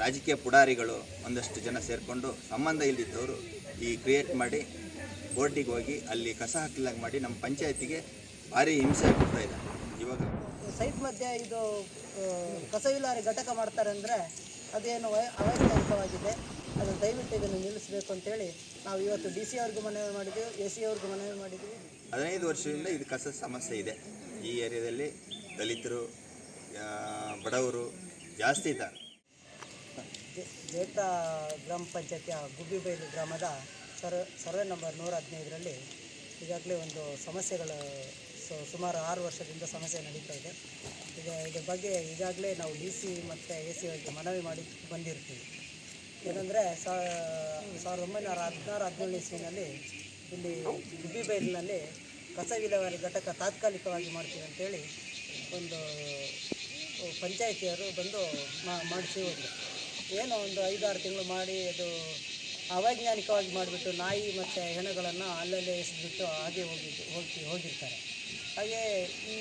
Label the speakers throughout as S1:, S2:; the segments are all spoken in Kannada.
S1: ರಾಜಕೀಯ ಪುಡಾರಿಗಳು ಒಂದಷ್ಟು ಜನ ಸೇರಿಕೊಂಡು ಸಂಬಂಧ ಇಲ್ದಿದ್ದವರು ಈ ಕ್ರಿಯೇಟ್ ಮಾಡಿ ಕೋರ್ಟಿಗೆ ಹೋಗಿ ಅಲ್ಲಿ ಕಸ ಹಾಕಿಲ್ಲಂಗೆ ಮಾಡಿ ನಮ್ಮ ಪಂಚಾಯತಿಗೆ ಭಾರಿ ಹಿಂಸೆ ಆಗ್ತಾ ಇದೆ. ಇವಾಗ
S2: ಸೈಟ್ ಮಧ್ಯೆ ಇದು ಕಸ ವಿಲೇವಾರಿ ಘಟಕ ಮಾಡ್ತಾರೆ ಅಂದರೆ ಅದೇನು ಅವೈಜ್ಞಾನಿಕವಾಗಿದೆ. ಅದು ದಯವಿಟ್ಟು ಇದನ್ನು ನಿಲ್ಲಿಸಬೇಕು ಅಂತೇಳಿ ನಾವು ಇವತ್ತು ಡಿ ಸಿ ಅವ್ರಿಗೂ ಮನವಿ ಮಾಡಿದ್ದೀವಿ ಎ ಸಿ ಅವ್ರಿಗೂ ಮನವಿ ಮಾಡಿದ್ದೀವಿ
S1: ಹದಿನೈದು ವರ್ಷದಿಂದ ಇದು ಕಸ ಸಮಸ್ಯೆ ಇದೆ. ಈ ಏರಿಯಾದಲ್ಲಿ ದಲಿತರು ಬಡವರು ಜಾಸ್ತಿ ಇದ್ದಾರೆ.
S2: ಜೇಟ ಗ್ರಾಮ ಪಂಚಾಯತಿಯ ಗುಬ್ಬಿಬೈಲು ಗ್ರಾಮದ ಸರ್ ಸರ್ವೆ ನಂಬರ್ ನೂರ ಹದಿನೈದರಲ್ಲಿ ಈಗಾಗಲೇ ಒಂದು ಸಮಸ್ಯೆಗಳು ಸೊ ಸುಮಾರು ಆರು ವರ್ಷದಿಂದ ಸಮಸ್ಯೆ ನಡೀತಾ ಇದೆ. ಈಗ ಇದ್ರ ಬಗ್ಗೆ ಈಗಾಗಲೇ ನಾವು ಡಿ ಸಿ ಮತ್ತು ಎ ಸಿ ಅವರಿಗೆ ಮನವಿ ಮಾಡಿ ಬಂದಿರ್ತೀವಿ. ಏನಂದರೆ ಸಾವಿರದ ಒಂಬೈನೂರ ಹದಿನಾರು, ಹದಿನೇಳನೇ ಇಸ್ವಿನಲ್ಲಿ ಇಲ್ಲಿ ಗುಬ್ಬಿಬೈಲಿನಲ್ಲಿ ಕಸ ವಿಲೇವಾರಿ ಘಟಕ ತಾತ್ಕಾಲಿಕವಾಗಿ ಮಾಡ್ತೀವಿ ಅಂತೇಳಿ ಒಂದು ಪಂಚಾಯಿತಿಯವರು ಬಂದು ಮಾಡಿಸಿ ಹೋದರು. ಏನೋ ಒಂದು ಐದಾರು ತಿಂಗಳು ಮಾಡಿ ಅದು ಅವೈಜ್ಞಾನಿಕವಾಗಿ ಮಾಡಿಬಿಟ್ಟು ನಾಯಿ ಮತ್ತು ಹೆಣಗಳನ್ನು ಅಲ್ಲಲ್ಲೇ ಎಸೆದ್ಬಿಟ್ಟು ಹಾಗೆ ಹೋಗಿದ್ದು ಹೋಗಿ ಹೋಗಿರ್ತಾರೆ. ಹಾಗೇ ಈ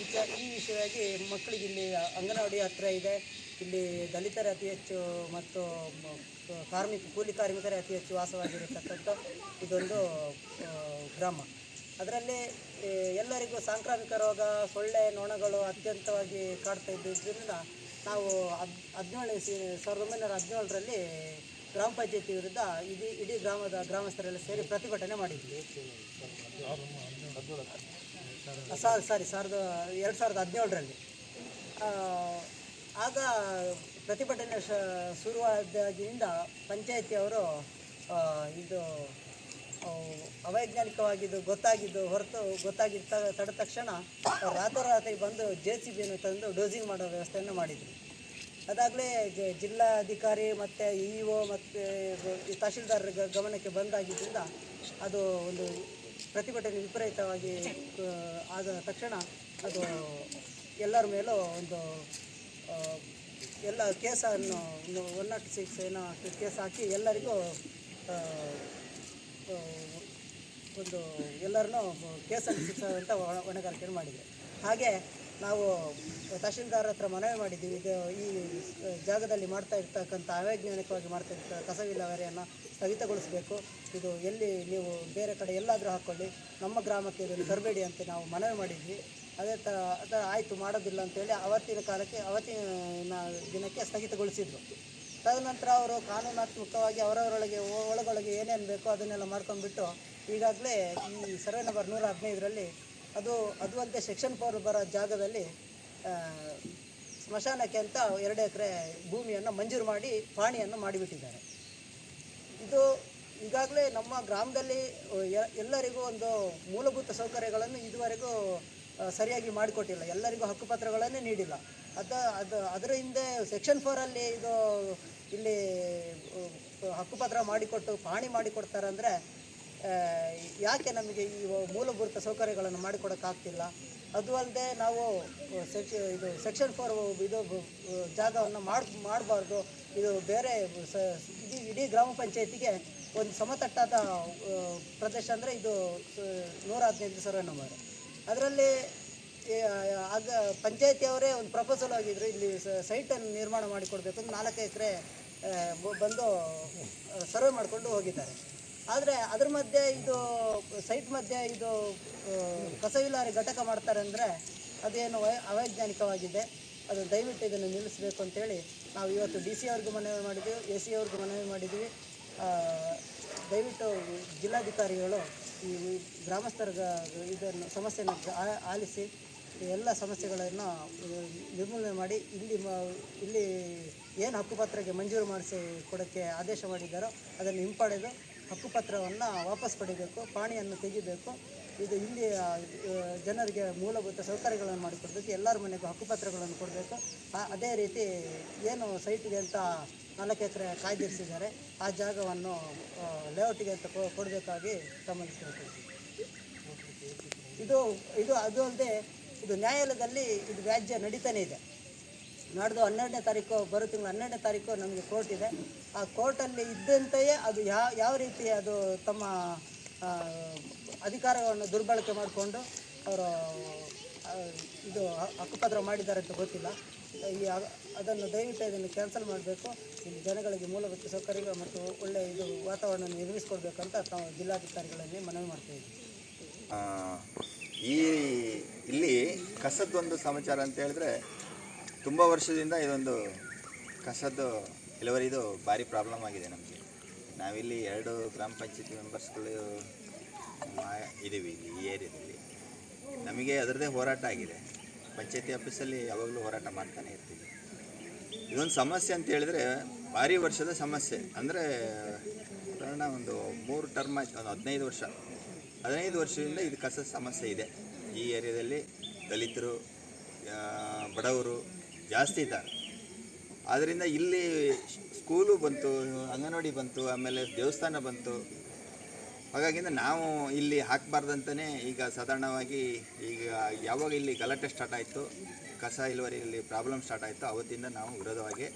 S2: ವಿಚಾರ ಈ ವಿಷಯವಾಗಿ ಮಕ್ಕಳಿಗೆ ಇಲ್ಲಿ ಅಂಗನವಾಡಿ ಹತ್ತಿರ ಇದೆ. ಇಲ್ಲಿ ದಲಿತರೇ ಅತಿ ಹೆಚ್ಚು ಮತ್ತು ಕಾರ್ಮಿಕ ಕೂಲಿ ಕಾರ್ಮಿಕರೇ ಅತಿ ಹೆಚ್ಚು ವಾಸವಾಗಿರತಕ್ಕಂಥ ಇದೊಂದು ಗ್ರಾಮ. ಅದರಲ್ಲಿ ಎಲ್ಲರಿಗೂ ಸಾಂಕ್ರಾಮಿಕ ರೋಗ, ಸೊಳ್ಳೆ, ನೊಣಗಳು ಅತ್ಯಂತವಾಗಿ ಕಾಡ್ತಾ ಇದ್ದಿದ್ದರಿಂದ ನಾವು ಹದ್ ಹದಿನೇಳು ಸಾವಿರದ ಒಂಬೈನೂರ ಹದಿನೇಳರಲ್ಲಿ ಗ್ರಾಮ ಪಂಚಾಯತಿ ವಿರುದ್ಧ ಇಡೀ ಇಡೀ ಗ್ರಾಮದ ಗ್ರಾಮಸ್ಥರೆಲ್ಲ ಸೇರಿ ಪ್ರತಿಭಟನೆ ಮಾಡಿದ್ವಿ. ಸಾರಿ ಸಾರಿ, ಸಾವಿರದ ಎರಡು ಸಾವಿರದ ಹದಿನೇಳರಲ್ಲಿ. ಆಗ ಪ್ರತಿಭಟನೆ ಶುರುವಾದಾಗಿನಿಂದ ಪಂಚಾಯತಿಯವರು ಇದು ಅವೈಜ್ಞಾನಿಕವಾಗಿದ್ದು ಗೊತ್ತಾಗಿದ್ದು ಹೊರತು ಗೊತ್ತಾಗಿದ್ದ ತಡೆದ ತಕ್ಷಣ ರಾತ್ರೋರಾತ್ರಿ ಬಂದು ಜೆ ಸಿ ಬಿಯನ್ನು ತಂದು ಡೋಸಿಂಗ್ ಮಾಡೋ ವ್ಯವಸ್ಥೆಯನ್ನು ಮಾಡಿದರು. ಅದಾಗಲೇ ಜಿಲ್ಲಾಧಿಕಾರಿ ಮತ್ತು ಇ ಒ ಮತ್ತು ಈ ತಹಶೀಲ್ದಾರ್ ಗ- ಗಮನಕ್ಕೆ ಬಂದಾಗಿದ್ದರಿಂದ ಅದು ಒಂದು ಪ್ರತಿಭಟನೆ ವಿಪರೀತವಾಗಿ ಆದ ತಕ್ಷಣ ಅದು ಎಲ್ಲರ ಮೇಲೂ ಒಂದು ಎಲ್ಲ ಕೇಸನ್ನು ಒನ್ ನಾಟ್ ಸಿಕ್ಸ್ ಏನೋ ಕೇಸ್ ಹಾಕಿ ಎಲ್ಲರಿಗೂ ಒಂದು ಎಲ್ಲರನ್ನೂ ಕೇಸಲ್ಲಿ ಶಿಕ್ಷಾದಂಥ ಹೊಣೆಗಾರಿಕೆಯನ್ನು ಮಾಡಿದೆ. ಹಾಗೆ ನಾವು ತಹಶೀಲ್ದಾರ್ ಹತ್ರ ಮನವಿ ಮಾಡಿದ್ದೀವಿ. ಇದು ಈ ಜಾಗದಲ್ಲಿ ಮಾಡ್ತಾ ಇರ್ತಕ್ಕಂಥ ಅವೈಜ್ಞಾನಿಕವಾಗಿ ಮಾಡ್ತಾ ಇರ್ತ ಕಸ ವಿಲೇವಾರಿಯನ್ನು ಸ್ಥಗಿತಗೊಳಿಸಬೇಕು. ಇದು ಎಲ್ಲಿ ನೀವು ಬೇರೆ ಕಡೆ ಎಲ್ಲಾದರೂ ಹಾಕ್ಕೊಳ್ಳಿ ನಮ್ಮ ಗ್ರಾಮಕ್ಕೆ ಇದನ್ನು ತರಬೇಡಿ ಅಂತ ನಾವು ಮನವಿ ಮಾಡಿದ್ವಿ. ಅದೇ ಥರ ಆಯಿತು ಮಾಡೋದಿಲ್ಲ ಅಂತೇಳಿ ಅವತ್ತಿನ ಕಾಲಕ್ಕೆ, ಅವತ್ತಿನ ದಿನಕ್ಕೆ ಸ್ಥಗಿತಗೊಳಿಸಿದ್ರು. ತದನಂತರ ಅವರು ಕಾನೂನಾತ್ಮಕವಾಗಿ ಅವರವರೊಳಗೆ, ಒಳಗೊಳಗೆ ಏನೇನು ಬೇಕೋ ಅದನ್ನೆಲ್ಲ ಮಾಡ್ಕೊಂಡ್ಬಿಟ್ಟು ಈಗಾಗಲೇ ಈ ಸರ್ವೆ ನಂಬರ್ ನೂರ ಹದಿನೈದರಲ್ಲಿ ಅದು ಅದು ಅಂತ ಸೆಕ್ಷನ್ ಫೋರ್ ಬರೋ ಜಾಗದಲ್ಲಿ ಸ್ಮಶಾನಕ್ಕೆ ಅಂತ ಎರಡು ಎಕರೆ ಭೂಮಿಯನ್ನು ಮಂಜೂರು ಮಾಡಿ ಪಾಣಿಯನ್ನು ಮಾಡಿಬಿಟ್ಟಿದ್ದಾರೆ. ಇದು ಈಗಾಗಲೇ ನಮ್ಮ ಗ್ರಾಮದಲ್ಲಿ ಎಲ್ಲರಿಗೂ ಒಂದು ಮೂಲಭೂತ ಸೌಕರ್ಯಗಳನ್ನು ಇದುವರೆಗೂ ಸರಿಯಾಗಿ ಮಾಡಿಕೊಟ್ಟಿಲ್ಲ. ಎಲ್ಲರಿಗೂ ಹಕ್ಕುಪತ್ರಗಳನ್ನೇ ನೀಡಿಲ್ಲ. ಅದ, ಅದು, ಅದರ ಹಿಂದೆ ಸೆಕ್ಷನ್ ಫೋರಲ್ಲಿ ಇದು ಇಲ್ಲಿ ಹಕ್ಕುಪತ್ರ ಮಾಡಿಕೊಟ್ಟು ಪಹಣಿ ಮಾಡಿಕೊಡ್ತಾರೆ ಅಂದರೆ ಯಾಕೆ ನಮಗೆ ಈ ಮೂಲಭೂತ ಸೌಕರ್ಯಗಳನ್ನು ಮಾಡಿಕೊಡೋಕ್ಕಾಗ್ತಿಲ್ಲ? ಅದು ಅಲ್ಲದೆ ನಾವು, ಸೆಕ್ಷ, ಇದು ಸೆಕ್ಷನ್ ಫೋರ್ ಇದು ಜಾಗವನ್ನು ಮಾಡಿ, ಮಾಡಬಾರ್ದು. ಇದು ಬೇರೆ, ಸ, ಇಡೀ ಇಡೀ ಗ್ರಾಮ ಪಂಚಾಯತಿಗೆ ಒಂದು ಸಮತಟ್ಟಾದ ಪ್ರದೇಶ ಅಂದರೆ ಇದು ನೂರ ಹದಿನೈದು ಸರ್ವೆ ನಂಬರ್ ಅದರಲ್ಲಿ ಆಗ ಪಂಚಾಯತಿಯವರೇ ಒಂದು ಪ್ರಪೋಸಲ್ ಆಗಿದ್ರು ಇಲ್ಲಿ ಸೈಟನ್ನು ನಿರ್ಮಾಣ ಮಾಡಿಕೊಡ್ಬೇಕು ಅಂತ ನಾಲ್ಕು ಎಕರೆ ಬಂದು ಸರ್ವೆ ಮಾಡಿಕೊಂಡು ಹೋಗಿದ್ದಾರೆ. ಆದರೆ ಅದ್ರ ಮಧ್ಯೆ ಇದು ಸೈಟ್ ಮಧ್ಯೆ ಇದು ಕಸವಿಲಾರಿ ಕಸ ಘಟಕ ಮಾಡ್ತಾರೆ ಅಂದರೆ ಅದೇನು ವೈ- ಅವೈಜ್ಞಾನಿಕವಾಗಿದೆ. ಅದು ದಯವಿಟ್ಟು ಇದನ್ನು ನಿಲ್ಲಿಸಬೇಕು ಅಂತೇಳಿ ನಾವು ಇವತ್ತು ಡಿ ಸಿ ಅವ್ರಿಗೂ ಮನವಿ ಮಾಡಿದ್ದೀವಿ ಎ ಸಿ ಅವ್ರಿಗೂ ಮನವಿ ಮಾಡಿದ್ದೀವಿ ಆ, ದಯವಿಟ್ಟು ಜಿಲ್ಲಾಧಿಕಾರಿಗಳು ಈ ಗ್ರಾಮಸ್ಥರ ಇದನ್ನು ಸಮಸ್ಯೆಯನ್ನು ಆ- ಆಲಿಸಿ ಎಲ್ಲ ಸಮಸ್ಯೆಗಳನ್ನು ನಿರ್ಮೂಲನೆ ಮಾಡಿ ಇಲ್ಲಿ ಇಲ್ಲಿ ಏನು ಹಕ್ಕುಪತ್ರಕ್ಕೆ ಮಂಜೂರು ಮಾಡಿಸಿ ಕೊಡೋಕ್ಕೆ ಆದೇಶ ಮಾಡಿದ್ದಾರೋ ಅದನ್ನು ಹಿಂಪಡೆದು ಹಕ್ಕುಪತ್ರವನ್ನು ವಾಪಸ್ ಪಡಿಬೇಕು, ಪಾಣಿಯನ್ನು ತೆಗಿಬೇಕು. ಇದು ಇಲ್ಲಿ ಜನರಿಗೆ ಮೂಲಭೂತ ಸೌಕರ್ಯಗಳನ್ನು ಮಾಡಿಕೊಡ್ಬೇಕು, ಎಲ್ಲರ ಮನೆಗೂ ಹಕ್ಕುಪತ್ರಗಳನ್ನು ಕೊಡಬೇಕು. ಅದೇ ರೀತಿ ಏನು ಸೈಟಿಗೆ ಅಂತ ನಾಲ್ಕು ಎಕರೆ ಕಾಯ್ದಿರಿಸಿದ್ದಾರೆ ಆ ಜಾಗವನ್ನು ಲೇಔಟಿಗೆ ಅಂತ ಕೊಡಬೇಕಾಗಿ ಕೇಳ್ಕೊಳ್ತೀವಿ ಇದು ಇದು ಅದು ಅಲ್ಲದೆ ಇದು ನ್ಯಾಯಾಲಯದಲ್ಲಿ ಇದು ವ್ಯಾಜ್ಯ ನಡೀತಾನೆ ಇದೆ. ನಾಡ್ದು ಹನ್ನೆರಡನೇ ತಾರೀಕು, ಬರೋ ತಿಂಗಳು ಹನ್ನೆರಡನೇ ತಾರೀಕು ನಮಗೆ ಕೋರ್ಟ್ ಇದೆ. ಆ ಕೋರ್ಟಲ್ಲಿ ಇದ್ದಂತೆಯೇ ಅದು ಯಾವ ರೀತಿ ಅದು ತಮ್ಮ ಅಧಿಕಾರವನ್ನು ದುರ್ಬಳಕೆ ಮಾಡಿಕೊಂಡು ಅವರು ಇದು ಹಕ್ಕುಪತ್ರ ಮಾಡಿದ್ದಾರೆ ಅಂತ ಗೊತ್ತಿಲ್ಲ. ಈ ಅದನ್ನು ದಯವಿಟ್ಟು ಇದನ್ನು ಕ್ಯಾನ್ಸಲ್ ಮಾಡಬೇಕು. ಇಲ್ಲಿ ಜನಗಳಿಗೆ ಮೂಲಭೂತ ಸೌಕರ್ಯಗಳು ಮತ್ತು ಒಳ್ಳೆಯ ಇದು ವಾತಾವರಣ ನಿರ್ಮಿಸಿಕೊಡ್ಬೇಕಂತ ತಾವು ಜಿಲ್ಲಾಧಿಕಾರಿಗಳಲ್ಲಿ ಮನವಿ
S1: ಮಾಡ್ತಾ ಈ ಇಲ್ಲಿ ಕಸದ್ದೊಂದು ಸಮಾಚಾರ ಅಂತ ಹೇಳಿದ್ರೆ ತುಂಬ ವರ್ಷದಿಂದ ಇದೊಂದು ಕಸದ್ದು ಇಳುವರಿದು ಭಾರಿ ಪ್ರಾಬ್ಲಮ್ ಆಗಿದೆ ನಮಗೆ. ನಾವಿಲ್ಲಿ ಎರಡು ಗ್ರಾಮ ಪಂಚಾಯತಿ ಮೆಂಬರ್ಸ್ಗಳು ಇದ್ದೀವಿ ಇಲ್ಲಿ ಈ ಏರಿಯಾದಲ್ಲಿ. ನಮಗೆ ಅದರದ್ದೇ ಹೋರಾಟ ಆಗಿದೆ. ಪಂಚಾಯತಿ ಆಫೀಸಲ್ಲಿ ಯಾವಾಗಲೂ ಹೋರಾಟ ಮಾಡ್ತಾನೆ ಇರ್ತೀವಿ. ಇದೊಂದು ಸಮಸ್ಯೆ ಅಂತ ಹೇಳಿದ್ರೆ ಭಾರಿ ವರ್ಷದ ಸಮಸ್ಯೆ. ಅಂದರೆ ಒಂದು ಮೂರು ಟರ್ಮ್ ಆಯ್ತು, ಒಂದು ಹದಿನೈದು ವರ್ಷ. ಹದಿನೈದು ವರ್ಷದಿಂದ ಇದು ಕಸ ಸಮಸ್ಯೆ ಇದೆ. ಈ ಏರಿಯಾದಲ್ಲಿ ದಲಿತರು ಬಡವರು ಜಾಸ್ತಿ ಇದ್ದಾರೆ. ಆದ್ದರಿಂದ ಇಲ್ಲಿ ಸ್ಕೂಲು ಬಂತು, ಅಂಗನವಾಡಿ ಬಂತು, ಆಮೇಲೆ ದೇವಸ್ಥಾನ ಬಂತು. ಹಾಗಾಗಿಂದ ನಾವು ಇಲ್ಲಿ ಹಾಕಬಾರ್ದಂತಲೇ ಈಗ ಸಾಧಾರಣವಾಗಿ ಈಗ ಯಾವಾಗ ಇಲ್ಲಿ ಗಲಾಟೆ ಸ್ಟಾರ್ಟ್ ಆಯಿತು, ಕಸ ಇಳುವರಿಯಲ್ಲಿ ಪ್ರಾಬ್ಲಮ್ ಸ್ಟಾರ್ಟ್ ಆಯಿತು, ಅವತ್ತಿಂದ ನಾವು ವಿರೋಧವಾಗಿ,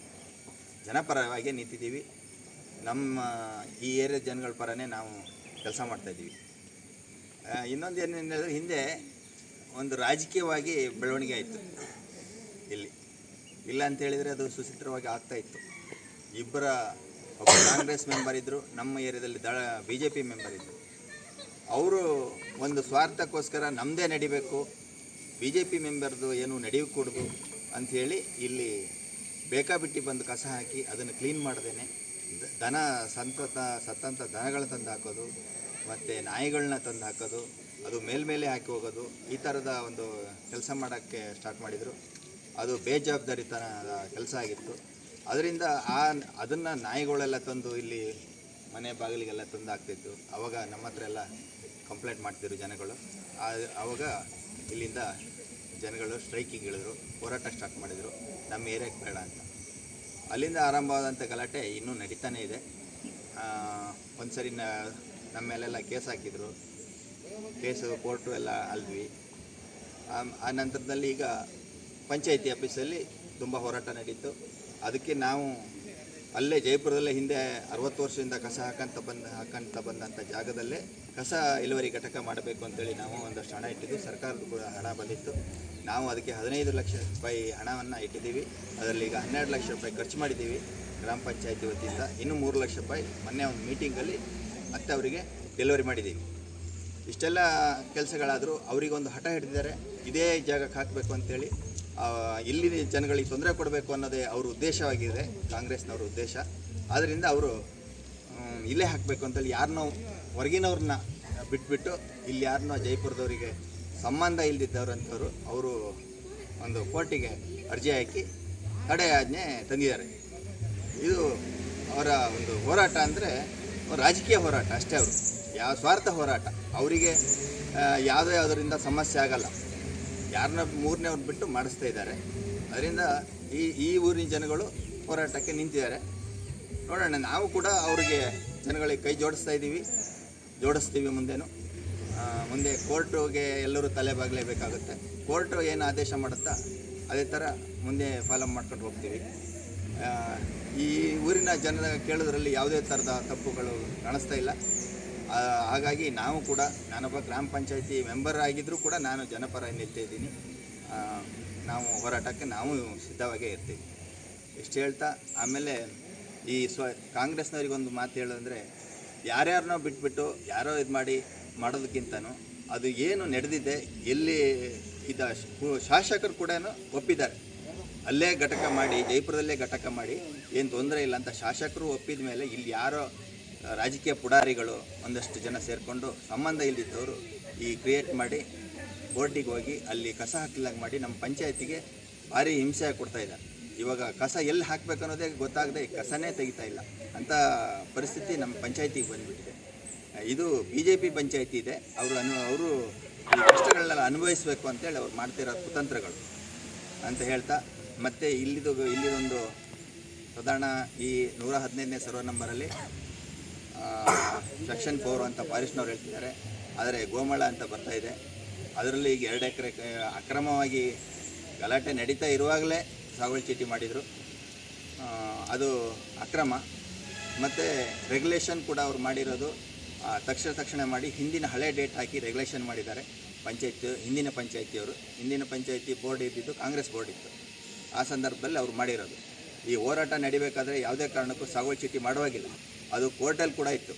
S1: ಜನಪರವಾಗಿ ನಿಂತಿದ್ದೀವಿ. ನಮ್ಮ ಈ ಏರಿಯಾದ ಜನಗಳ ಪರನೇ ನಾವು ಕೆಲಸ ಮಾಡ್ತಾಯಿದ್ದೀವಿ ಇನ್ನೊಂದು ಏನು ಹಿಂದೆ ಒಂದು ರಾಜಕೀಯವಾಗಿ ಬೆಳವಣಿಗೆ ಆಯಿತು. ಇಲ್ಲಿ. ಇಲ್ಲ ಅಂತ ಹೇಳಿದರೆ ಅದು ಸುಸೂತ್ರವಾಗಿ ಆಗ್ತಾ ಇತ್ತು. ಇಬ್ಬರ ಒಬ್ಬ ಕಾಂಗ್ರೆಸ್ ಮೆಂಬರ್ ಇದ್ದರು ನಮ್ಮ ಏರಿಯಾದಲ್ಲಿ ದಳ ಬಿ ಜೆ ಪಿ ಮೆಂಬರ್ ಇದ್ದರು ಅವರು ಒಂದು ಸ್ವಾರ್ಥಕ್ಕೋಸ್ಕರ ನಮ್ಮದೇ ನಡಿಬೇಕು ಬಿ ಜೆ ಪಿ ಮೆಂಬರ್ದು ಏನು ನಡೆಯಕೂಡ್ದು ಅಂಥೇಳಿ ಇಲ್ಲಿ ಬೇಕಾಬಿಟ್ಟಿ ಬಂದು ಕಸ ಹಾಕಿ ಅದನ್ನು ಕ್ಲೀನ್ ಮಾಡ್ದೇನೆ. ದನ ಸಂತತ ಸತ್ತಂಥ ದನಗಳು ತಂದು ಹಾಕೋದು, ಮತ್ತು ನಾಯಿಗಳನ್ನ ತಂದು ಹಾಕೋದು, ಅದು ಮೇಲ್ಮೇಲೆ ಹಾಕಿ ಹೋಗೋದು, ಈ ಥರದ ಒಂದು ಕೆಲಸ ಮಾಡೋಕ್ಕೆ ಸ್ಟಾರ್ಟ್ ಮಾಡಿದರು. ಅದು ಬೇಜವಾಬ್ದಾರಿತನದ ಕೆಲಸ ಆಗಿತ್ತು. ಅದರಿಂದ ಆ ಅದನ್ನು ನಾಯಿಗಳೆಲ್ಲ ತಂದು ಇಲ್ಲಿ ಮನೆ ಬಾಗಿಲಿಗೆಲ್ಲ ತಂದು ಹಾಕ್ತಿತ್ತು. ಆವಾಗ ನಮ್ಮ ಹತ್ರ ಎಲ್ಲ ಕಂಪ್ಲೇಂಟ್ ಮಾಡ್ತಿದ್ರು ಜನಗಳು. ಆವಾಗ ಇಲ್ಲಿಂದ ಜನಗಳು ಸ್ಟ್ರೈಕಿಗೆ ಇಳಿದ್ರು. ಹೋರಾಟ ಸ್ಟಾರ್ಟ್ ಮಾಡಿದರು. ನಮ್ಮ ಏರಿಯಾಕ್ಕೆ ಬೇಡ ಅಂತ. ಅಲ್ಲಿಂದ ಆರಂಭವಾದಂಥ ಗಲಾಟೆ ಇನ್ನೂ ನಡೀತಾನೇ ಇದೆ. ಒಂದು ಸರಿ ನಮ್ಮ ಮೇಲೆಲ್ಲ ಕೇಸ್ ಹಾಕಿದರು. ಕೇಸು, ಕೋರ್ಟು ಎಲ್ಲ ಅಲ್ವಿ ಆ ನಂತರದಲ್ಲಿ ಈಗ ಪಂಚಾಯಿತಿ ಆಫೀಸಲ್ಲಿ ತುಂಬ ಹೋರಾಟ ನಡೀತು. ಅದಕ್ಕೆ ನಾವು ಅಲ್ಲೇ ಜೈಪುರದಲ್ಲೇ ಹಿಂದೆ ಅರವತ್ತು ವರ್ಷದಿಂದ ಕಸ ಹಾಕಂತ ಬಂದ, ಹಾಕಂತ ಬಂದಂಥ ಜಾಗದಲ್ಲೇ ಕಸ ಇಳುವರಿ ಘಟಕ ಮಾಡಬೇಕು ಅಂತೇಳಿ ನಾವು ಒಂದಷ್ಟು ಹಣ ಇಟ್ಟಿದ್ದು. ಸರ್ಕಾರದ ಕೂಡ ಹಣ ಬಂದಿತ್ತು. ನಾವು ಅದಕ್ಕೆ ಹದಿನೈದು ಲಕ್ಷ ರೂಪಾಯಿ ಹಣವನ್ನು ಇಟ್ಟಿದ್ದೀವಿ. ಅದರಲ್ಲಿ ಈಗ ಹನ್ನೆರಡು ಲಕ್ಷ ರೂಪಾಯಿ ಖರ್ಚು ಮಾಡಿದ್ದೀವಿ ಗ್ರಾಮ ಪಂಚಾಯತಿ ವತಿಯಿಂದ. ಇನ್ನೂ ಮೂರು ಲಕ್ಷ ರೂಪಾಯಿ ಮೊನ್ನೆ ಒಂದು ಮೀಟಿಂಗಲ್ಲಿ ಮತ್ತೆ ಅವರಿಗೆ ಡೆಲಿವರಿ ಮಾಡಿದ್ದೀವಿ. ಇಷ್ಟೆಲ್ಲ ಕೆಲಸಗಳಾದರೂ ಅವರಿಗೊಂದು ಹಠ ಹಿಡಿದಿದ್ದಾರೆ. ಇದೇ ಜಾಗಕ್ಕೆ ಹಾಕಬೇಕು ಅಂತೇಳಿ ಇಲ್ಲಿ ಜನಗಳಿಗೆ ತೊಂದರೆ ಕೊಡಬೇಕು ಅನ್ನೋದೇ ಅವ್ರ ಉದ್ದೇಶವಾಗಿದೆ, ಕಾಂಗ್ರೆಸ್ನವ್ರ ಉದ್ದೇಶ. ಆದ್ದರಿಂದ ಅವರು ಇಲ್ಲೇ ಹಾಕಬೇಕು ಅಂತೇಳಿ ಯಾರನ್ನೋ ಹೊರಗಿನವ್ರನ್ನ ಬಿಟ್ಬಿಟ್ಟು, ಇಲ್ಲಿ ಯಾರನ್ನೋ ಜೈಪುರದವರಿಗೆ ಸಂಬಂಧ ಇಲ್ಲದಿದ್ದವರಂಥವ್ರು ಅವರು ಒಂದು ಕೋರ್ಟಿಗೆ ಅರ್ಜಿ ಹಾಕಿ ತಡೆಯಾಜ್ಞೆ ತಂದಿದ್ದಾರೆ. ಇದು ಅವರ ಒಂದು ಹೋರಾಟ ಅಂದರೆ ರಾಜಕೀಯ ಹೋರಾಟ ಅಷ್ಟೇ ಅವರು. ಯಾವ ಸ್ವಾರ್ಥ ಹೋರಾಟ. ಅವರಿಗೆ ಯಾವುದೇ ಯಾವುದರಿಂದ ಸಮಸ್ಯೆ ಆಗಲ್ಲ. ಯಾರನ್ನ ಮೂರನೇ ಅವ್ರು ಬಿಟ್ಟು ಮಾಡಿಸ್ತಾ ಇದ್ದಾರೆ. ಅದರಿಂದ ಈ ಈ ಊರಿನ ಜನಗಳು ಹೋರಾಟಕ್ಕೆ ನಿಂತಿದ್ದಾರೆ. ನೋಡೋಣ, ನಾವು ಕೂಡ ಅವರಿಗೆ ಜನಗಳಿಗೆ ಕೈ ಜೋಡಿಸ್ತಾ ಇದ್ದೀವಿ. ಜೋಡಿಸ್ತೀವಿ ಮುಂದೆನೂ. ಮುಂದೆ ಕೋರ್ಟ್ಗೆ ಎಲ್ಲರೂ ತಲೆ ಬಾಗಲೇಬೇಕಾಗುತ್ತೆ. ಕೋರ್ಟು ಏನು ಆದೇಶ ಮಾಡುತ್ತಾ ಅದೇ ಥರ ಮುಂದೆ ಫಾಲೋ ಮಾಡ್ಕೊಂಡು ಹೋಗ್ತೀವಿ. ಈ ಊರಿನ ಜನರ ಕೇಳೋದ್ರಲ್ಲಿ ಯಾವುದೇ ಥರದ ತಪ್ಪುಗಳು ಕಾಣಿಸ್ತಾ ಇಲ್ಲ. ಹಾಗಾಗಿ ನಾವು ಕೂಡ ನಾನೊಬ್ಬ ಗ್ರಾಮ ಪಂಚಾಯತಿ ಮೆಂಬರ್ ಆಗಿದ್ದರೂ ಕೂಡ ನಾನು ಜನಪರ ನಿಲ್ತಾ ಇದ್ದೀನಿ. ಆ, ನಾವು ಹೋರಾಟಕ್ಕೆ ನಾವು ಸಿದ್ಧವಾಗೇ ಇರ್ತೀವಿ. ಇಷ್ಟು ಹೇಳ್ತಾ ಆಮೇಲೆ ಈ ಸ್ವ ಕಾಂಗ್ರೆಸ್ನವ್ರಿಗೊಂದು ಮಾತು ಹೇಳೋದಂದರೆ ಯಾರ್ಯಾರನ್ನೋ ಬಿಟ್ಬಿಟ್ಟು ಯಾರೋ ಇದು ಮಾಡಿ ಮಾಡೋದಕ್ಕಿಂತನೂ ಅದು ಏನು ನಡೆದಿದೆ, ಎಲ್ಲಿ ಇದ್ದ ಶಾಸಕರು ಕೂಡ ಒಪ್ಪಿದ್ದಾರೆ. ಅಲ್ಲೇ ಘಟಕ ಮಾಡಿ, ಜೈಪುರದಲ್ಲೇ ಘಟಕ ಮಾಡಿ, ಏನು ತೊಂದರೆ ಇಲ್ಲ ಅಂತ ಶಾಸಕರು ಒಪ್ಪಿದ ಮೇಲೆ ಇಲ್ಲಿ ಯಾರೋ ರಾಜಕೀಯ ಪುಡಾರಿಗಳು ಒಂದಷ್ಟು ಜನ ಸೇರಿಕೊಂಡು ಸಂಬಂಧ ಇಲ್ದಿದ್ದವರು ಈ ಕ್ರಿಯೇಟ್ ಮಾಡಿ, ಕೋರ್ಟಿಗೆ ಹೋಗಿ ಅಲ್ಲಿ ಕಸ ಹಾಕಿಲ್ಲಂಗೆ ಮಾಡಿ ನಮ್ಮ ಪಂಚಾಯತಿಗೆ ಭಾರಿ ಹಿಂಸೆ ಕೊಡ್ತಾ ಇದ್ದಾರೆ. ಇವಾಗ ಕಸ ಎಲ್ಲಿ ಹಾಕ್ಬೇಕು ಅನ್ನೋದೇ ಗೊತ್ತಾಗದೆ ಕಸನೇ ತೆಗಿತಾ ಇಲ್ಲ. ಅಂಥ ಪರಿಸ್ಥಿತಿ ನಮ್ಮ ಪಂಚಾಯತಿಗೆ ಬಂದುಬಿಟ್ಟಿದೆ. ಇದು ಬಿ ಜೆ ಪಿ ಪಂಚಾಯತಿ ಇದೆ. ಅವರು ಅನು, ಅವರು ಈ ಕಷ್ಟಗಳನ್ನೆಲ್ಲ ಅನುಭವಿಸಬೇಕು ಅಂತೇಳಿ ಅವ್ರು ಮಾಡ್ತಿರೋ ಕುತಂತ್ರಗಳು ಅಂತ ಹೇಳ್ತಾ, ಮತ್ತು ಇಲ್ಲಿದು, ಇಲ್ಲಿದೊಂದು ಸಾಧಾರಣ ಈ ನೂರ ಹದಿನೈದನೇ ಸರ್ವ ನಂಬರಲ್ಲಿ ಸೆಕ್ಷನ್ ಫೋರ್ ಅಂತ ಫಾರೆಸ್ಟ್ನವ್ರು ಹೇಳ್ತಿದ್ದಾರೆ. ಆದರೆ ಗೋಮಳ ಅಂತ ಬರ್ತಾ ಇದೆ. ಅದರಲ್ಲಿ ಈಗ ಎರಡು ಎಕರೆ ಅಕ್ರಮವಾಗಿ ಗಲಾಟೆ ನಡೀತಾ ಇರುವಾಗಲೇ ಸಾಗುವಳಿ ಚೀಟಿ ಮಾಡಿದರು. ಅದು ಅಕ್ರಮ. ಮತ್ತು ರೆಗ್ಯುಲೇಷನ್ ಕೂಡ ಅವ್ರು ಮಾಡಿರೋದು ತಕ್ಷಣ ತಕ್ಷಣ ಮಾಡಿ ಹಿಂದಿನ ಹಳೆ ಡೇಟ್ ಹಾಕಿ ರೆಗ್ಯುಲೇಷನ್ ಮಾಡಿದ್ದಾರೆ. ಪಂಚಾಯತ್, ಹಿಂದಿನ ಪಂಚಾಯತಿಯವರು. ಹಿಂದಿನ ಪಂಚಾಯತಿ ಬೋರ್ಡ್ ಇದ್ದಿದ್ದು ಕಾಂಗ್ರೆಸ್ ಬೋರ್ಡ್ ಇತ್ತು. ಆ ಸಂದರ್ಭದಲ್ಲಿ ಅವರು ಮಾಡಿರೋದು. ಈ ಹೋರಾಟ ನಡಿಬೇಕಾದ್ರೆ ಯಾವುದೇ ಕಾರಣಕ್ಕೂ ಸಾಗುವಳಿ ಚೀಟಿ ಮಾಡುವಾಗಿಲ್ಲ. ಅದು ಕೋರ್ಟಲ್ಲಿ ಕೂಡ ಇತ್ತು.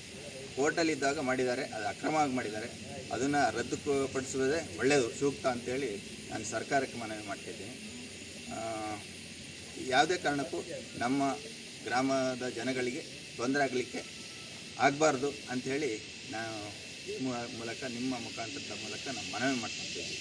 S1: ಕೋರ್ಟಲ್ಲಿ ಇದ್ದಾಗ ಮಾಡಿದ್ದಾರೆ, ಅದು ಅಕ್ರಮವಾಗಿ ಮಾಡಿದ್ದಾರೆ. ಅದನ್ನು ರದ್ದುಪಡಿಸುವುದೇ ಒಳ್ಳೆಯದು, ಸೂಕ್ತ ಅಂತೇಳಿ ನಾನು ಸರ್ಕಾರಕ್ಕೆ ಮನವಿ ಮಾಡ್ತಿದ್ದೀನಿ. ಯಾವುದೇ ಕಾರಣಕ್ಕೂ ನಮ್ಮ ಗ್ರಾಮದ ಜನಗಳಿಗೆ ತೊಂದರೆ ಆಗಲಿಕ್ಕೆ ಆಗಬಾರ್ದು ಅಂಥೇಳಿ ನಾನು ಈ ಮೂಲಕ ನಿಮ್ಮ ಮುಖಾಂತರದ ಮೂಲಕ ನಾನು ಮನವಿ ಮಾಡ್ಕೊತೀವಿ